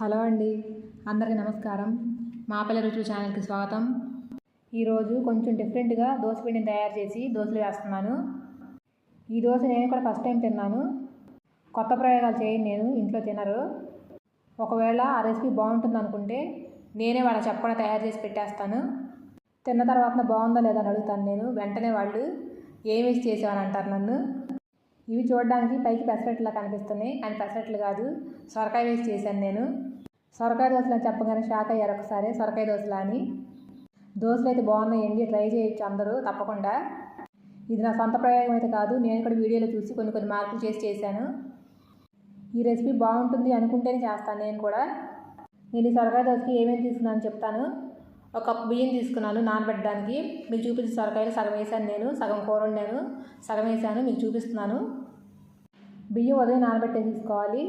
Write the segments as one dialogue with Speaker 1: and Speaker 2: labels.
Speaker 1: Hello అండి అందరికీ నమస్కారం. మాపల్లి రుచులు ఛానల్కి స్వాగతం. ఈరోజు కొంచెం డిఫరెంట్గా దోశ పిండిని తయారు చేసి దోశలు వేస్తున్నాను. ఈ దోశ నేను కూడా ఫస్ట్ టైం తిన్నాను. కొత్త ప్రయోగాలు చేయను నేను ఇంట్లో తినరు. ఒకవేళ ఆ రెసిపీ బాగుంటుంది అనుకుంటే నేనే వాళ్ళకి చెప్పకుండా తయారు చేసి పెట్టేస్తాను. తిన్న తర్వాత బాగుందో లేదో అని అడుగుతాను నేను. వెంటనే వాళ్ళు ఏమేసి చేసావని అంటారు నన్ను. ఇవి చూడడానికి పైకి పెసరట్లా కనిపిస్తున్నాయి. కానీ పెసరట్లు కాదు సొరకాయ వేసి చేశాను నేను. సొరకాయ దోశలు అని చెప్పగానే షాక్ అయ్యారు ఒకసారి. సొరకాయ దోశలు అని. దోశలు అయితే బాగున్నాయండి. ట్రై చేయొచ్చు అందరూ తప్పకుండా. ఇది నా సొంత ప్రయోగం అయితే కాదు నేను కూడా వీడియోలో చూసి కొన్ని కొన్ని మార్పులు చేసి చేశాను. ఈ రెసిపీ బాగుంటుంది అనుకుంటేనే చేస్తాను నేను కూడా. నేను ఈ సొరకాయ దోశకి ఏమేమి తీసుకున్నాను చెప్తాను. ఒక కప్పు బియ్యం తీసుకున్నాను నానబెట్టడానికి. మీకు చూపించిన సొరకాయలు సగం వేసాను నేను సగం కూర వండాను సగం వేసాను మీకు చూపిస్తున్నాను. బియ్యం ఉదయం నానబెట్టే తీసుకోవాలి.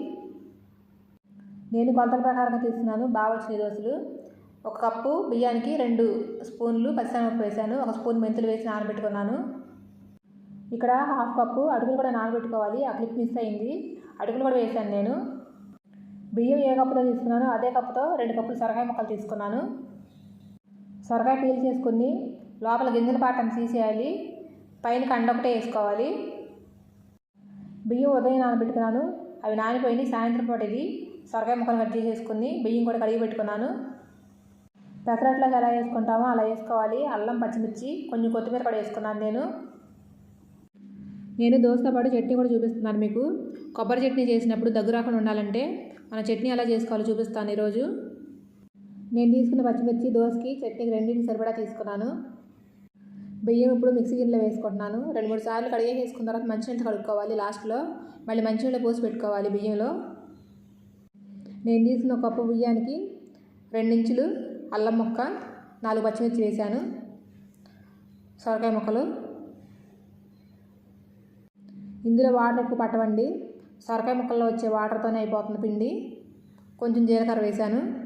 Speaker 1: నేను కొలతల ప్రకారంగా తీసుకున్నాను బాగా వచ్చిన దోశలు. ఒక కప్పు బియ్యానికి రెండు స్పూన్లు పచ్చిశనగపప్పు వేసాను ఒక స్పూన్ మెంతులు వేసి నానబెట్టుకున్నాను. ఇక్కడ హాఫ్ కప్పు అడుగులు కూడా నానబెట్టుకోవాలి ఆ క్లిప్ మిస్ అయింది. అడుగులు కూడా వేసాను నేను. బియ్యం ఏ కప్పుతో తీసుకున్నాను అదే కప్పుతో రెండు కప్పులు సొరకాయ ముక్కలు తీసుకున్నాను. సొరకాయ పీల్ చేసుకుని లోపల గింజల పాటం తీసేయాలి. పైన కండ ఒకటే వేసుకోవాలి. బియ్యం ఉదయం నానబెట్టుకున్నాను. అవి నానిపోయినాయి. సాయంత్రం పూట ఇది సొరకాయ ముక్కలు కట్ చేసేసుకుని బియ్యం కూడా కడిగి పెట్టుకున్నాను. పెసరట్లోకి ఎలా వేసుకుంటామో అలా వేసుకోవాలి. అల్లం పచ్చిమిర్చి కొంచెం కొత్తిమీర కూడా వేసుకున్నాను నేను. నేను దోశతో పాటు చట్నీ కూడా చూపిస్తున్నాను మీకు. కొబ్బరి చట్నీ చేసినప్పుడు దగ్గు రాకుండా ఉండాలంటే మన చట్నీ ఎలా చేసుకోవాలో చూపిస్తాను ఈరోజు. నేను తీసుకున్న పచ్చిమిర్చి దోశకి చట్నీకి రెండింటికి సరిపడా తీసుకున్నాను. బియ్యం ఇప్పుడు మిక్సీ గిన్నెలో వేసుకుంటున్నాను. రెండు మూడు సార్లు కడిగే వేసుకున్న తర్వాత మంచినీళ్ళు కడుక్కోవాలి లాస్ట్లో. మళ్ళీ మంచినీళ్ళు పోసి పెట్టుకోవాలి బియ్యంలో. నేను తీసుకున్న ఒక కప్పు బియ్యానికి రెండించులు అల్లం ముక్క నాలుగు పచ్చిమిర్చి వేశాను. సొరకాయ ముక్కలు. ఇందులో వాటర్ ఎక్కువ పట్టవండి. సొరకాయ ముక్కల్లో వచ్చే వాటర్తోనే అయిపోతుంది పిండి. కొంచెం జీలకర్ర వేశాను.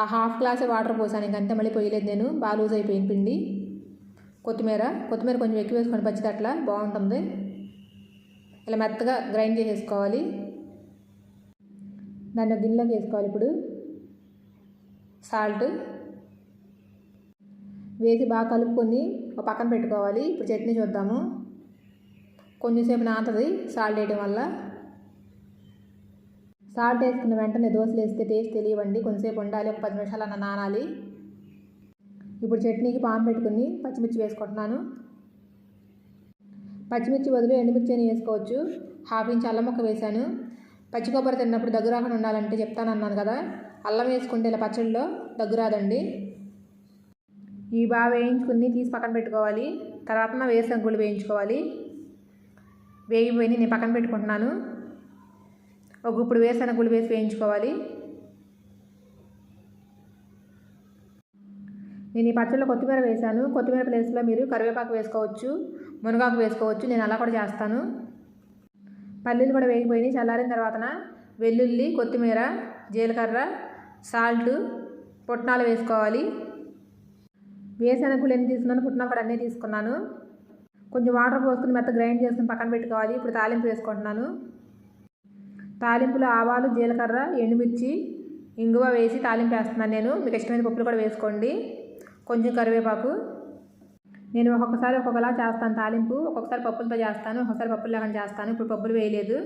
Speaker 1: ఆ హాఫ్ గ్లాస్ వాటర్ పోసాను. ఇంకంతే మళ్ళీ పోయలేదు నేను. బాగా లూజ్ అయిపోయింది పిండి. కొత్తిమీర కొత్తిమీర కొంచెం ఎక్కువ వేసుకొని పచ్చిది అట్లా బాగుంటుంది. ఇలా మెత్తగా గ్రైండ్ చేసేసుకోవాలి. దాన్ని ఒక గిన్నెలోకి వేసుకోవాలి ఇప్పుడు. సాల్ట్. వేసి బాగా కలుపుకొని ఒక పక్కన పెట్టుకోవాలి. ఇప్పుడు చట్నీ చూద్దాము. కొంచెంసేపు నాతుంది సాల్ట్ వేయడం వల్ల. సాల్ట్ వేసుకున్న వెంటనే దోశలు వేస్తే టేస్ట్ తెలియవండి. కొంచెంసేపు ఉండాలి. ఒక పది నిమిషాలు అన్న నానాలి. ఇప్పుడు చట్నీకి పాన్ పెట్టుకుని పచ్చిమిర్చి వేసుకుంటున్నాను. పచ్చిమిర్చి బదులు ఎండుమిర్చి అని వేసుకోవచ్చు. హాఫ్ ఇంచ్ అల్లం ముక్క వేశాను. పచ్చి కొబ్బరి తిన్నప్పుడు దగ్గు రాకుండా ఉండాలంటే చెప్తాను అన్నాను కదా. అల్లం వేసుకుంటే ఇలా పచ్చడిలో దగ్గు రాదండి. ఈ బాగా వేయించుకుని తీసి పక్కన పెట్టుకోవాలి. తర్వాత వేరుశనగుళ్ళు వేయించుకోవాలి. వేగిపోయి నేను పక్కన పెట్టుకుంటున్నాను. ఒక ఇప్పుడు వేరుశనగుళ్ళు వేసి వేయించుకోవాలి. నేను ఈ పచ్చళ్ళలో కొత్తిమీర వేశాను. కొత్తిమీర ప్లేస్లో మీరు కరివేపాకు వేసుకోవచ్చు మునగాకు వేసుకోవచ్చు. నేను అలా కూడా చేస్తాను. పల్లీలు కూడా వేగిపోయినాయి. చల్లారిన తర్వాతన వెల్లుల్లి కొత్తిమీర జీలకర్ర సాల్ట్ పుట్నాలు వేసుకోవాలి. వేరుశనగులు ఎన్ని తీసుకున్నాను పుట్నాలు కూడా అన్నీ తీసుకున్నాను. కొంచెం వాటర్ పోసుకుని మెత్త గ్రైండ్ చేసుకుని పక్కన పెట్టుకోవాలి. ఇప్పుడు తాలింపు వేసుకుంటున్నాను. తాలింపులో ఆవాలు జీలకర్ర ఎండుమిర్చి ఇంగువ వేసి తాలింపు వేస్తున్నాను నేను. మీకు ఇష్టమైన పప్పులు కూడా వేసుకోండి. కొంచెం కరివేపాకు. నేను ఒక్కొక్కసారి ఒక్కొక్కలా చేస్తాను తాలింపు. ఒక్కొక్కసారి పప్పులతో చేస్తాను. ఒక్కొక్కసారి పప్పులు లేకుండా చేస్తాను. ఇప్పుడు పప్పులు వేయలేదు.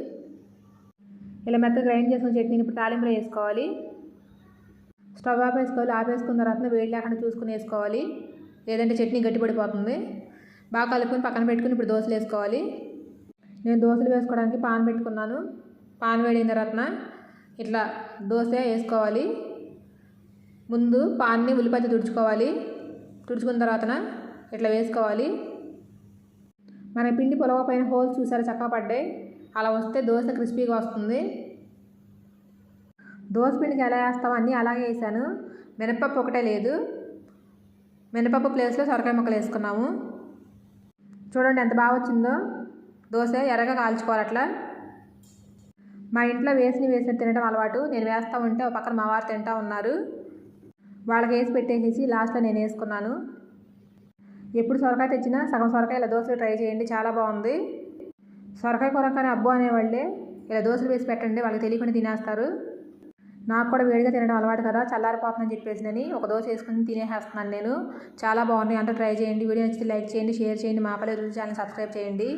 Speaker 1: ఇలా మెత్తగా గ్రైండ్ చేసుకున్న చట్నీని ఇప్పుడు తాలింపులో వేసుకోవాలి. స్టవ్ ఆపేసుకోవాలి ఆపేసుకున్న తర్వాత వేడి లేకుండా చూసుకుని వేసుకోవాలి. లేదంటే చట్నీ గట్టిపడిపోతుంది. బాగా కలుపుకొని పక్కన పెట్టుకుని ఇప్పుడు దోశలు వేసుకోవాలి. నేను దోశలు వేసుకోవడానికి పాన్ పెట్టుకున్నాను. పాన్ వేడిన తర్వాత ఇట్లా దోశ వేసుకోవాలి. ముందు పాన్ని ఉల్లిపాయ తుడుచుకోవాలి. తుడుచుకున్న తర్వాత ఇట్లా వేసుకోవాలి. మన పిండి పొలవ పైన హోల్స్ చూసారా? చక్కగా పడ్డాయి. అలా వస్తే దోశ క్రిస్పీగా వస్తుంది. దోశ పిండికి ఎలా వేస్తామో అన్నీ అలాగే వేసాను. మినపప్పు ఒకటే లేదు. మినపప్పు ప్లేస్లో సొరకాయ ముక్కలు వేసుకున్నాము. చూడండి ఎంత బాగా వచ్చిందో. దోశ ఎర్రగా కాల్చుకోవాలి అట్లా. మా ఇంట్లో వేసిన వేసిన తినడం అలవాటు. నేను వేస్తూ ఉంటే ఒక పక్కన మా వారు తింటూ ఉన్నారు. వాళ్ళకి వేసి పెట్టేసేసి లాస్ట్లో నేను వేసుకున్నాను. ఎప్పుడు సొరకాయ తెచ్చినా సగం సొరకాయ ఇలా దోశలు ట్రై చేయండి చాలా బాగుంది. సొరకాయ కూర కానీ అబ్బో అనేవాళ్ళే ఇలా దోశలు వేసి పెట్టండి వాళ్ళకి తెలియకుండా తినేస్తారు. నాకు కూడా వేడిగా తినడం అలవాటు కదా చల్లారిపోతుందని చెప్పేసి ఒక దోశ వేసుకుని తినేసేస్తున్నాను నేను. చాలా బాగున్నాయి అందరూ ట్రై చేయండి. వీడియో నచ్చితే లైక్ చేయండి షేర్ చేయండి మా పల్లె రుచి ఛానల్ సబ్స్క్రైబ్ చేయండి.